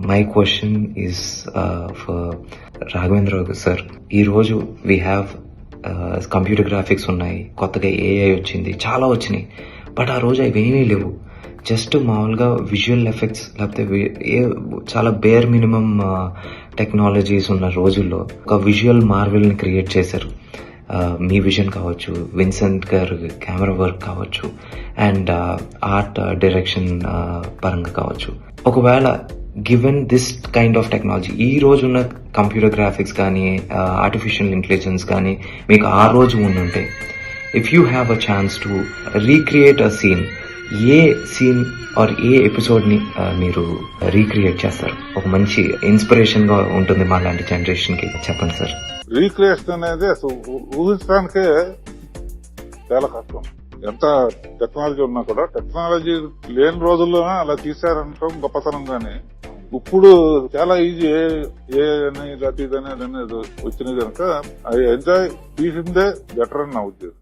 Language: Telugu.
My question is for Raghavendra sir ఈరోజు వీ హ్యావ్ కంప్యూటర్ గ్రాఫిక్స్ ఉన్నాయి. కొత్తగా ఏఐ వచ్చింది. చాలా వచ్చినాయి. బట్ ఆ రోజు అవి ఏమీ లేవు. జస్ట్ మామూలుగా విజువల్ ఎఫెక్ట్స్ లేకపోతే వి- ఏ చాలా బేర్ మినిమం టెక్నాలజీస్ ఉన్న రోజుల్లో ఒక విజువల్ మార్వెల్ని క్రియేట్ చేశారు. Uh, మీ విజన్ కావచ్చు విన్సెంట్ గారు కెమెరా వర్క్ కావచ్చు అండ్ ఆర్ట్ డైరెక్షన్ పరంగా కావచ్చు. ఒకవేళ given this kind of technology ఈ రోజున్న కంప్యూటర్ గ్రాఫిక్స్ కానీ ఆర్టిఫిషియల్ ఇంటెలిజెన్స్ కానీ మీకు ఆ రోజు ఉండుంటే if you have a chance to recreate a scene a scene or a ఎపిసోడ్ని మీరు రీక్రియేట్ చేస్తారు? ఒక మంచి ఇన్స్పిరేషన్గా ఉంటుంది మా లాంటి జనరేషన్కి. చెప్పండి సార్ రీక్రియేషన్ అనేది అసలు ఊహించడానికే చాలా కష్టం. ఎంత టెక్నాలజీ ఉన్నా కూడా టెక్నాలజీ లేని రోజుల్లోనే అలా తీశారనటం గొప్పతనం కానీ ఇప్పుడు చాలా ఈజీ ఏ ఏ అని అది ఇది అనేది వచ్చినది వచ్చింది కనుక అది ఎంజాయ్ తీసిందే బెటర్ అని నా ఉద్దేశం.